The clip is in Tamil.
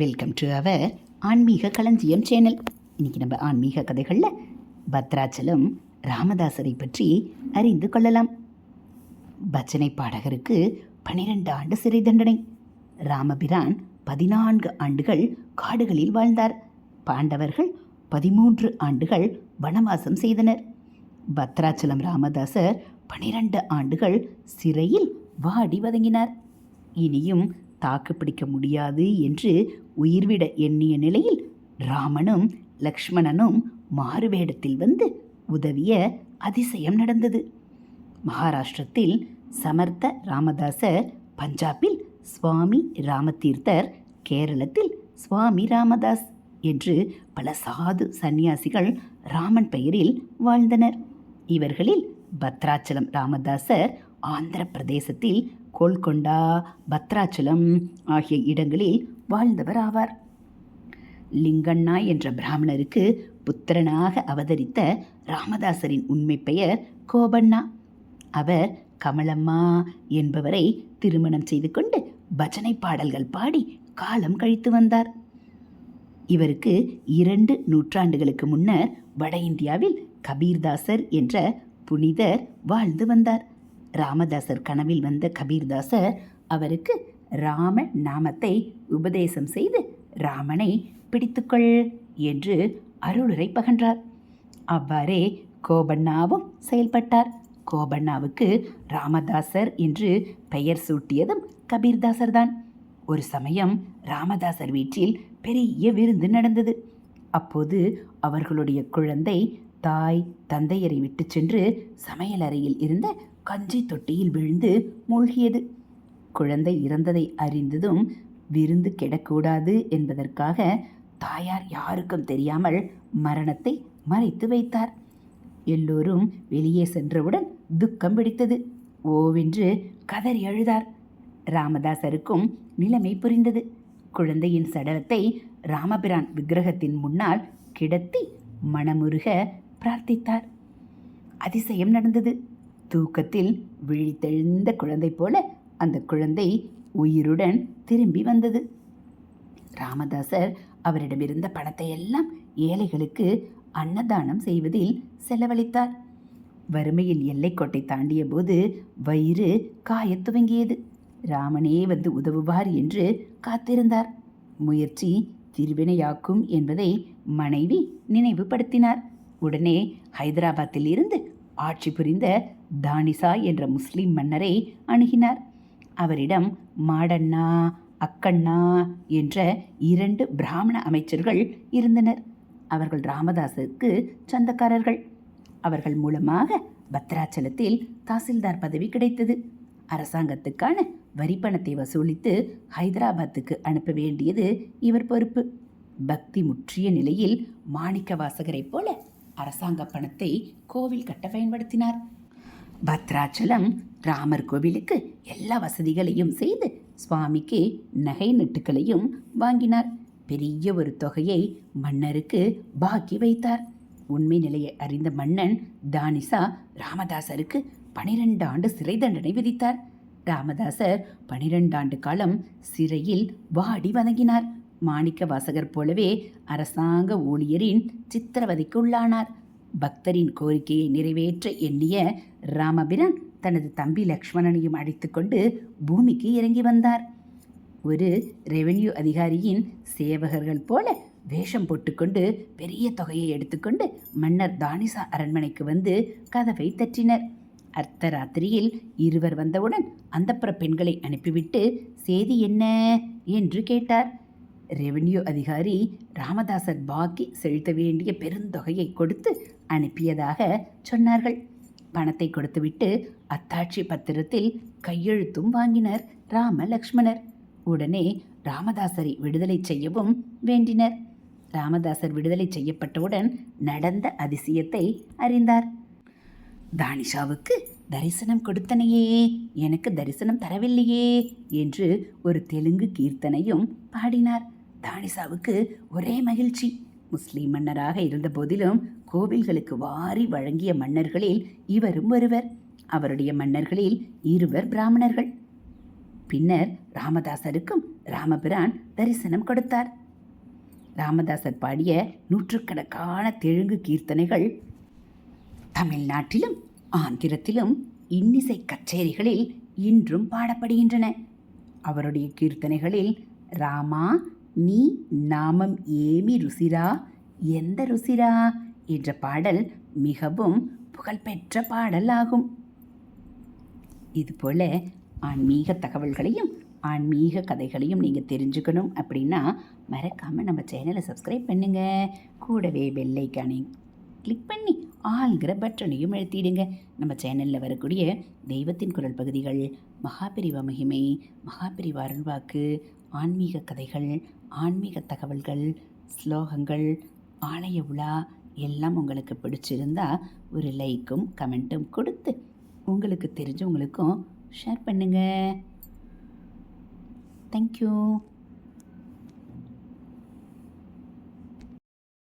வெல்கம் டு அவர் ஆன்மீக களஞ்சியம் சேனல் இன்னைக்கு நம்ம ஆன்மீக கதைகளில் பத்ராச்சலம் ராமதாசரை பற்றி அறிந்து கொள்ளலாம். பஜனை பாடகருக்கு பனிரெண்டு ஆண்டு சிறை தண்டனை. ராமபிரான் பதினான்கு ஆண்டுகள் காடுகளில் வாழ்ந்தார். பாண்டவர்கள் பதிமூன்று ஆண்டுகள் வனவாசம் செய்தனர். பத்ராச்சலம் ராமதாசர் பனிரெண்டு ஆண்டுகள் சிறையில் வாடி வதங்கினார். இனியும் தாக்கு பிடிக்க முடியாது என்று உயிர்விட எண்ணிய நிலையில் ராமனும் லக்ஷ்மணனும் மாறுவேடத்தில் வந்து உதவிய அதிசயம் நடந்தது. மகாராஷ்டிரத்தில் சமர்த்த ராமதாசர் பஞ்சாபில் சுவாமி ராமதீர்த்தர் கேரளத்தில் சுவாமி ராமதாஸ் என்று பல சாது சந்நியாசிகள் ராமன் பெயரில் வாழ்ந்தனர். இவர்களில் பத்ராச்சலம் ராமதாசர் ஆந்திர பிரதேசத்தில் கோல்கொண்டா பத்ராச்சலம் ஆகிய இடங்களில் வாழ்ந்தவர் ஆவார். லிங்கண்ணா என்ற பிராமணருக்கு புத்திரனாக அவதரித்த ராமதாசரின் உண்மை பெயர் கோபண்ணா. அவர் கமலம்மா என்பவரை திருமணம் செய்து கொண்டு பஜனை பாடல்கள் பாடி காலம் கழித்து வந்தார். இவருக்கு இரண்டு நூற்றாண்டுகளுக்கு முன்னர் வட இந்தியாவில் கபீர்தாசர் என்ற புனிதர் வாழ்ந்து வந்தார். ராமதாசர் கனவில் வந்த கபீர்தாசர் அவருக்கு ராம நாமத்தை உபதேசம் செய்து ராமனை பிடித்துக்கொள் என்று அருளுரை பகன்றார். அவ்வாறே கோபண்ணாவும் செயல்பட்டார். கோபண்ணாவுக்கு ராமதாசர் என்று பெயர் சூட்டியதும் கபீர்தாசர் தான் ஒரு சமயம் ராமதாசர் வீட்டில் பெரிய விருந்து நடந்தது. அப்போது அவர்களுடைய குழந்தை தாய் தந்தையரை விட்டு சென்று சமையலறையில் இருந்த கஞ்சி தொட்டியில் விழுந்து மூழ்கியது. குழந்தை இறந்ததை அறிந்ததும் விருந்து கெடக்கூடாது என்பதற்காக தாயார் யாருக்கும் தெரியாமல் மரணத்தை மறைத்து வைத்தார். எல்லோரும் வெளியே சென்றவுடன் துக்கம் பிடித்தது. ஓவென்று கதறி அழுதார். ராமதாசருக்கும் நிலைமை புரிந்தது. குழந்தையின் சடலத்தை ராமபிரான் விக்கிரகத்தின் முன்னால் கிடத்தி மனமுருக பிரார்த்தித்தார். அதிசயம் நடந்தது. தூக்கத்தில் விழித்தெழுந்த குழந்தை போல அந்த குழந்தை உயிருடன் திரும்பி வந்தது. ராமதாசர் அவரிடமிருந்த பணத்தை எல்லாம் ஏழைகளுக்கு அன்னதானம் செய்வதில் செலவழித்தார். வறுமையில் எல்லைக்கோட்டை தாண்டிய போது வயிறு காயத் துவங்கியது. ராமனே வந்து உதவுவார் என்று காத்திருந்தார். முயற்சி திருவினையாக்கும் என்பதை மனைவி நினைவுபடுத்தினார். உடனே ஹைதராபாத்தில் இருந்து ஆட்சி புரிந்த தானிசா என்ற முஸ்லிம் மன்னரை அணுகினார். அவரிடம் மாடண்ணா அக்கண்ணா என்ற இரண்டு பிராமண அமைச்சர்கள் இருந்தனர். அவர்கள் ராமதாஸுக்கு சொந்தக்காரர்கள். அவர்கள் மூலமாக பத்ராச்சலத்தில் தாசில்தார் பதவி கிடைத்தது. அரசாங்கத்துக்கான வரி பணத்தை வசூலித்து ஹைதராபாத்துக்கு அனுப்ப வேண்டியது இவர் பொறுப்பு. பக்தி முற்றிய நிலையில் மாணிக்க வாசகரைப் போல அரசாங்க பணத்தை கோவில் கட்ட பயன்படுத்தினார். பத்ராச்சலம் ராமர் கோவிலுக்கு எல்லா வசதிகளையும் செய்து சுவாமிக்கு நகை நட்டுகளையும் வாங்கினார். பெரிய ஒரு தொகையை மன்னருக்கு பாக்கி வைத்தார். உண்மை நிலையை அறிந்த மன்னன் தானிசா ராமதாசருக்கு பனிரெண்டு ஆண்டு சிறை தண்டனை விதித்தார். ராமதாசர் பனிரெண்டு ஆண்டு காலம் சிறையில் வாடி வணங்கினார். மாணிக்க வாசகர் போலவே அரசாங்க ஊழியரின் சித்திரவதைக்கு உள்ளானார் பக்தரின் கோரிக்கையை நிறைவேற்ற எண்ணிய ராமபிரான் தனது தம்பி லக்ஷ்மணனையும் அழைத்துக்கொண்டு பூமிக்கு இறங்கி வந்தார். ஒரு ரெவென்யூ அதிகாரியின் சேவகர்கள் போல வேஷம் போட்டுக்கொண்டு பெரிய தொகையை எடுத்துக்கொண்டு மன்னர் தானிசா அரண்மனைக்கு வந்து கதவை தட்டினர். அர்த்தராத்திரியில் இருவர் வந்தவுடன் அந்தப்புற பெண்களை அனுப்பிவிட்டு செய்தி என்ன? என்று கேட்டார். ரெவென்யூ அதிகாரி ராமதாசர் பாக்கி செலுத்த வேண்டிய பெருந்தொகையை கொடுத்து அனுப்பியதாக சொன்னார்கள். பணத்தை கொடுத்துவிட்டு அத்தாட்சி பத்திரத்தில் கையெழுத்தும் வாங்கினர் ராம லக்ஷ்மணர் உடனே ராமதாசரை விடுதலை செய்யவும் வேண்டினர். ராமதாசர் விடுதலை செய்யப்பட்டவுடன் நடந்த அதிசயத்தை அறிந்தார். தானிஷாவுக்கு தரிசனம் கொடுத்தனையே எனக்கு தரிசனம் தரவில்லையே என்று ஒரு தெலுங்கு கீர்த்தனையும் பாடினார். தானிசாவுக்கு ஒரே மகிழ்ச்சி. முஸ்லீம் மன்னராக இருந்த போதிலும் கோவில்களுக்கு வாரி வழங்கிய மன்னர்களில் இவரும் ஒருவர். அவருடைய மன்னர்களில் இருவர் பிராமணர்கள். பின்னர் ராமதாசருக்கும் ராமபிரான் தரிசனம் கொடுத்தார். ராமதாசர் பாடிய நூற்றுக்கணக்கான தெலுங்கு கீர்த்தனைகள் தமிழ்நாட்டிலும் ஆந்திரத்திலும் இன்னிசை கச்சேரிகளில் இன்றும் பாடப்படுகின்றன. அவருடைய கீர்த்தனைகளில் ராமா நீ நாமம் ஏமி ருசிரா? எந்த ருசிரா? என்ற பாடல் மிகவும் புகழ்பெற்ற பாடல் ஆகும் இதுபோல் ஆன்மீக தகவல்களையும் ஆன்மீக கதைகளையும் நீங்கள் தெரிஞ்சுக்கணும் அப்படின்னா மறக்காமல் நம்ம சேனலை சப்ஸ்கிரைப் பண்ணுங்கள் கூடவே பெல்லைக்கானே கிளிக் பண்ணி ஆள்கிற பட்டனையும் எழுத்திடுங்க நம்ம சேனலில் வரக்கூடிய தெய்வத்தின் குரல் பகுதிகள் மகாபிரிவா மகிமை மகாபிரிவா அருள்வாக்கு ஆன்மீக கதைகள் ஆன்மீக தகவல்கள் ஸ்லோகங்கள் ஆலய உலா எல்லாம் உங்களுக்கு பிடிச்சிருந்தா ஒரு லைக்கும் கமெண்ட்டும் கொடுத்து உங்களுக்கு தெரிஞ்சவங்களுக்கும் ஷேர் பண்ணுங்கள் தேங்க்யூ